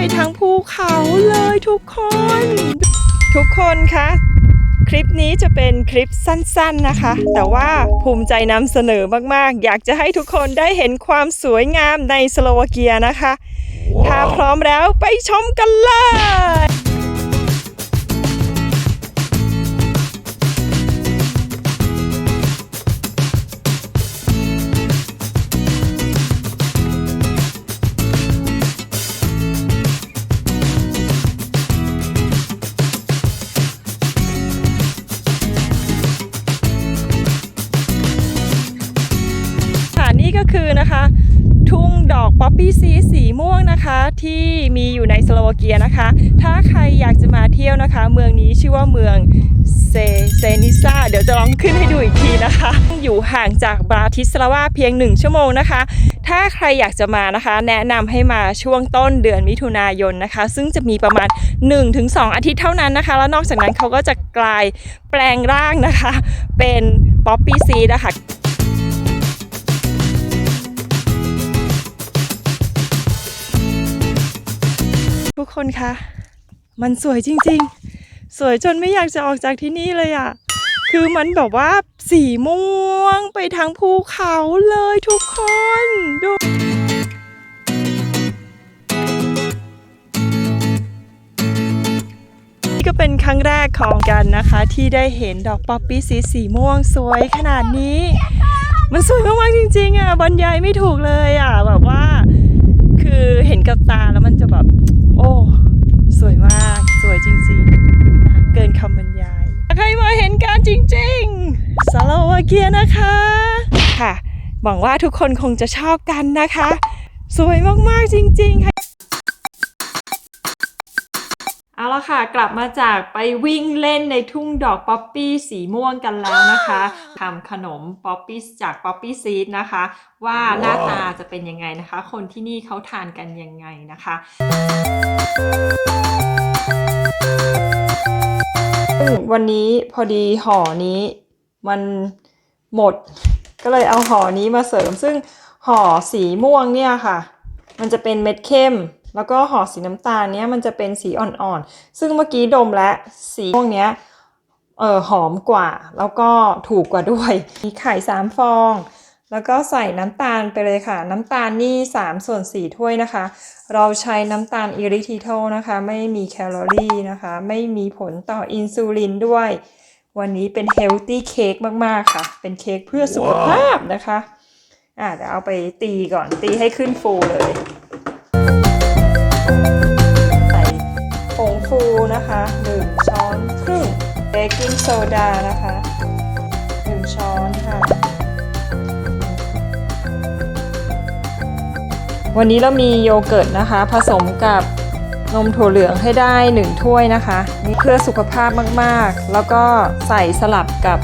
ไปทั้งภูเขาเลยทุกคน ทุกคนคะคลิปนี้จะเป็นคลิปสั้นๆนะคะ แต่ว่าภูมิใจนำเสนอมากๆ อยากจะให้ทุกคนได้เห็นความสวยงามในสโลวาเกียนะคะ ถ้าพร้อมแล้วไปชมกันเลย ม่วงนะคะที่มีอยู่ในสโลวาเกียนะคะ ถ้าใครอยากจะมาเที่ยวนะคะ เมืองนี้ชื่อว่าเมืองเซเซนิซาเดี๋ยวจะลองขึ้นให้ดูอีกทีนะคะ อยู่ห่างจากบราทิสลาวาเพียง 1 ชั่วโมงนะคะ ถ้าใครอยากจะมานะคะ แนะนำให้มาช่วงต้นเดือนมิถุนายนนะคะ ซึ่งจะมีประมาณ 1-2 อาทิตย์เท่านั้นนะคะ แล้วนอกจากนั้นเขาก็จะกลายแปลงร่างนะคะ เป็นป๊อปปี้ซีนะคะ ทุกคนคะมันสวยจริงๆ สวยจนไม่อยากจะออกจากที่นี่เลยอะ่ะ คือมันแบบว่าสีม่วงไปทั้งภูเขาเลยทุกคนดูนี่ก็เป็นครั้งแรกของกันนะคะ ที่ได้เห็นดอกป๊อปปี้สีสีม่วงสวยขนาดนี้ มันสวยมากๆจริง ๆอะบรรยายไม่ถูกเลยอะแบบว่า คือเห็นกับตาแล้วมันจะแบบ โอ้ สวยมาก สวยจริงๆ เกินคำบรรยายอยากให้มาเห็นการจริงๆสโลวาเกียนะคะ ค่ะ หวังว่าทุกคนคงจะชอบกันนะคะ สวยมากๆจริงๆค่ะ อะค่ะ กลับมาจากไปวิ่งเล่นในทุ่งดอกป๊อปปี้สีม่วงกันแล้วนะคะทำขนมป๊อปปี้จากป๊อปปี้ซีดนะคะ ว่าหน้าตาจะเป็นยังไงนะคะ คนที่นี่เขาทานกันยังไงนะคะซึ่งวันนี้พอดีห่อนี้มันหมด ก็เลยเอาห่อนี้มาเสริม ซึ่งห่อสีม่วงเนี่ยค่ะ มันจะเป็นเม็ดเข้ม แล้วก็ห่อสีน้ำตาลเนี้ยมันจะเป็นสีอ่อนๆ ซึ่งเมื่อกี้ดมและสีม่วงเนี้ยเออหอมกว่า แล้วก็ถูกกว่าด้วย มีไข่สามฟอง แล้วก็ใส่น้ำตาลไปเลยค่ะ น้ำตาลนี่3ส่วน4ถ้วยนะคะ เราใช้น้ำตาลอิริทิโทนะคะ ไม่มีแคลอรี่นะคะ ไม่มีผลต่ออินซูลินด้วย วันนี้เป็นเฮลตี้เค้กมากๆค่ะ เป็นเค้กเพื่อสุขภาพนะคะ อะเดี๋ยวเอาไปตีก่อนตีให้ขึ้นฟูเลย ใส่ผงฟูนะคะ1ช้อนครึ่งเบกกิ้งโซดานะคะ1ช้อนค่ะ วันนี้เรามีโยเกิร์ตนะคะ ผสมกับนมถั่วเหลืองให้ได้ 1 ถ้วยนะคะนี่เพื่อสุขภาพมากๆ แล้วก็ใส่สลับกับ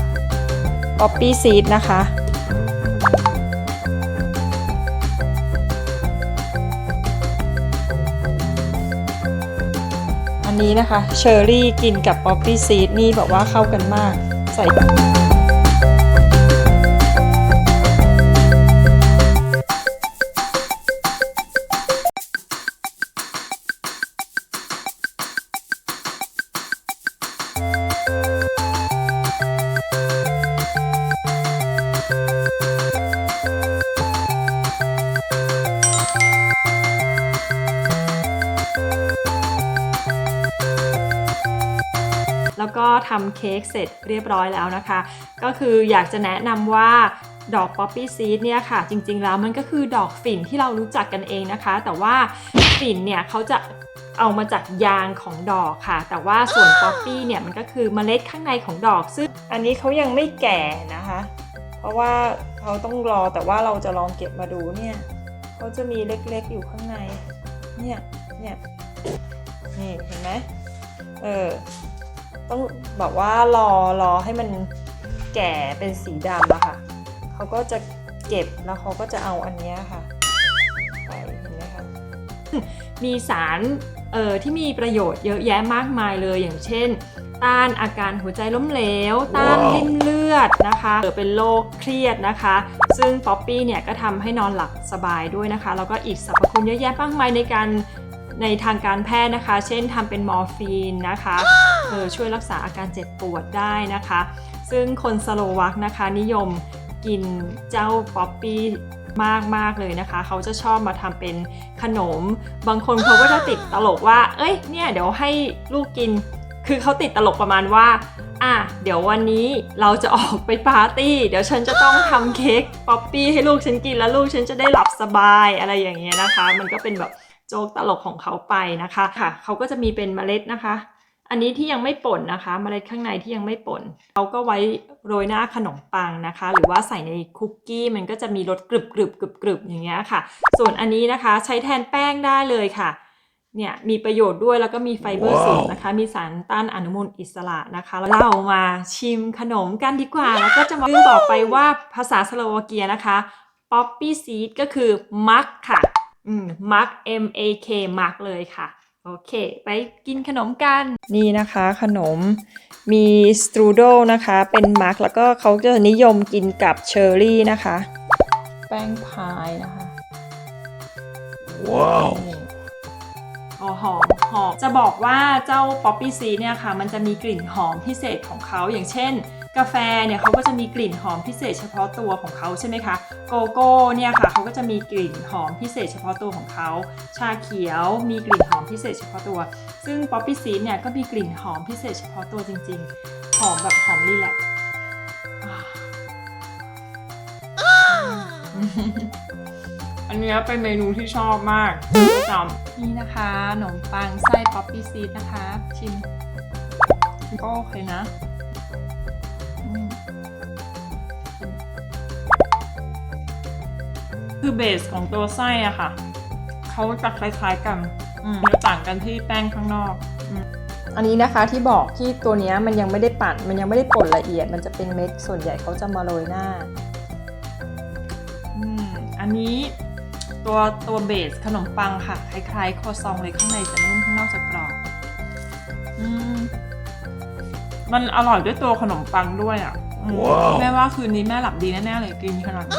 ป๊อปปี้ซีดนะคะ นี้นะคะเชอร์รี่กินกับป๊อปปี้ซีดนี่บอกว่าเข้ากันมาก ใส่ แล้วก็ทำเค้กเสร็จเรียบร้อยแล้วนะคะ ก็คืออยากจะแนะนำว่าดอกป๊อปปี้ซีดเนี่ยค่ะ จริง ๆ แล้วมันก็คือดอกฝิ่นที่เรารู้จักกันเองนะคะ แต่ว่าฝิ่นเนี่ยเขาจะเอามาจากยางของดอกค่ะ แต่ว่าส่วนป๊อปปี้เนี่ยมันก็คือเมล็ดข้างในของดอก ซึ่งอันนี้เขายังไม่แก่นะคะ เพราะว่าเขาต้องรอแต่ว่าเราจะลองเก็บมาดูเนี่ยเขาจะมีเล็กๆอยู่ข้างใน เนี่ยเนี่ยนี่เห็นไหมเออ ต้องแบบว่ารอรอให้มันแก่เป็นสีดำอะค่ะเขาก็จะเก็บแล้วเขาก็จะเอาอันเนี้ยค่ะไปเห็นไหมคะมีสารเอ่อที่มีประโยชน์เยอะแยะมากมายเลยอย่างเช่น ต้านอาการหัวใจล้มเหลว ต้านริ่มเลือดนะคะเกิดเป็นโรคเครียดนะคะ ซึ่งป๊อปปี้เนี่ยก็ทำให้นอนหลับสบายด้วยนะคะ แล้วก็อีกสรรพคุณเยอะแยะมากมายในการ ในทางการแพทย์นะคะ เช่นทำเป็นมอร์ฟีนนะคะเออช่วยรักษาอาการเจ็บปวดได้นะคะ ซึ่งคนสโลวักนะคะ นิยมกินเจ้าป๊อปปี้มากมากๆเลยนะคะ เขาจะชอบมาทำเป็นขนม บางคนเขาก็จะติดตลกว่า เอ้ยเนี่ยเดี๋ยวให้ลูกกิน คือเขาติดตลกประมาณว่า อะเดี๋ยววันนี้เราจะออกไปปาร์ตี้ เดี๋ยวฉันจะต้องทำเค้กป๊อปปี้ให้ลูกฉันกินแล้วลูกฉันจะได้หลับสบายอะไรอย่างเงี้ยนะคะ มันก็เป็นแบบ จ๊กตลกของเขาไปนะคะค่ะ เขาก็จะมีเป็นเมล็ดนะคะ อันนี้ที่ยังไม่ป่นนะคะ เมล็ดข้างในที่ยังไม่ป่นเขาก็ไว้โรยหน้าขนมปังนะคะ หรือว่าใส่ในคุกกี้มันก็จะมีรสกรึบกรึบกรึบกรึบอย่างเงี้ยค่ะ ส่วนอันนี้นะคะใช้แทนแป้งได้เลยค่ะเนี่ยมีประโยชน์ด้วยแล้วก็มีไฟเบอร์ว้าวสูงนะคะ มีสารต้านอนุมูลอิสระนะคะ แล้วเรามาชิมขนมกันดีกว่า แล้วก็จะมาลืมบอกไปว่าภาษาสโลวาเกียนะคะ poppy seed ก็คือมักค่ะ อืมมัก M A K มักเลยค่ะ โอเค ไปกินขนมกัน นี่นะคะขนมมีสตรูโดนะคะ เป็นมักแล้วก็เขาจะนิยมกินกับเชอร์รี่นะคะ แป้งพายนะคะ Wow. อ๋อหอมหอมจะบอกว่าเจ้าป๊อปปี้ซีเนี่ยค่ะ มันจะมีกลิ่นหอมพิเศษของเขาอย่างเช่น กาแฟเนี่ยเขาก็จะมีกลิ่นหอมพิเศษเฉพาะตัวของเขาใช่ไหมคะ โกโก้เนี่ยค่ะเขาก็จะมีกลิ่นหอมพิเศษเฉพาะตัวของเขา ชาเขียวมีกลิ่นหอมพิเศษเฉพาะตัว ซึ่งป๊อปปี้ซีเนี่ยก็มีกลิ่นหอมพิเศษเฉพาะตัวจริง ๆ หอมแบบหอมรีแลกซ์อ่าอันเนี้ยเป็นเมนูที่ชอบมากประจำนี่นะคะขนมปังไส้ป๊อปปี้ซีดนะคะ ชิมก็โอเคนะอืม คือเบสของตัวไส้อะค่ะ เขาจะคล้ายๆกันอืมจะต่างกันที่แป้งข้างนอกอืมอันนี้นะคะที่บอกที่ตัวเนี้ยมันยังไม่ได้ปั่นมันยังไม่ได้ป่นละเอียด มันจะเป็นเม็ดส่วนใหญ่เขาจะมาโรยหน้าอืมอันนี้ตัวตัวเบสขนมปังค่ะ คล้ายๆครัวซองเลยข้างในจะนุ่มข้างนอกจะกรอบอืม มันอร่อยด้วยตัวขนมปังด้วยอะอืมว้าว แม่ว่าคืนนี้แม่หลับดีแน่ๆเลยกินขนาดนี้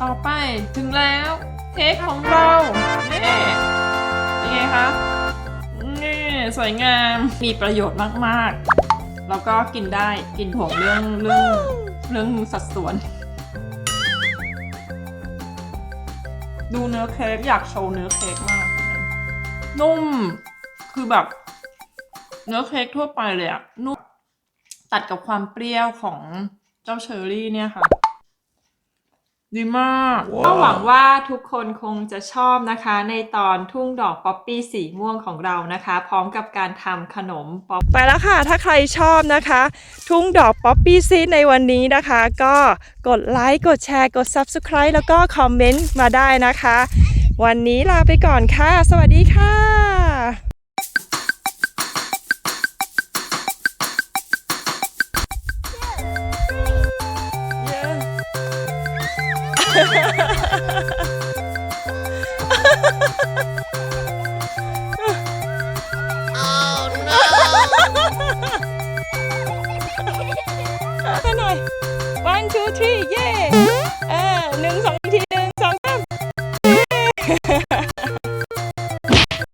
ต่อไปถึงแล้วเค้กของเรานี่เป็นไงคะนี่สวยงามมีประโยชน์มากๆ แล้วก็กินได้กินห่วงเรื่องเรื่องเรื่องสัดส่วน ดูเนื้อเค้กอยากโชว์เนื้อเค้กมาก นุ่มคือแบบ เนื้อเค้กทั่วไปเลยอะนุ่ม ตัดกับความเปรี้ยวของเจ้าเชอร์รี่เนี่ยค่ะ ดีมากว้าวก็หวังว่าทุกคนคงจะชอบนะคะ ในตอนทุ่งดอกป๊อปปี้สีม่วงของเรานะคะ พร้อมกับการทำขนมป๊อปไปแล้วค่ะ ถ้าใครชอบนะคะ ทุ่งดอกป๊อปปี้ซีในวันนี้นะคะ ก็กดไลค์กดแชร์กด Subscribe แล้วก็คอมเมนต์มาได้นะคะ วันนี้ลาไปก่อนค่ะ สวัสดีค่ะ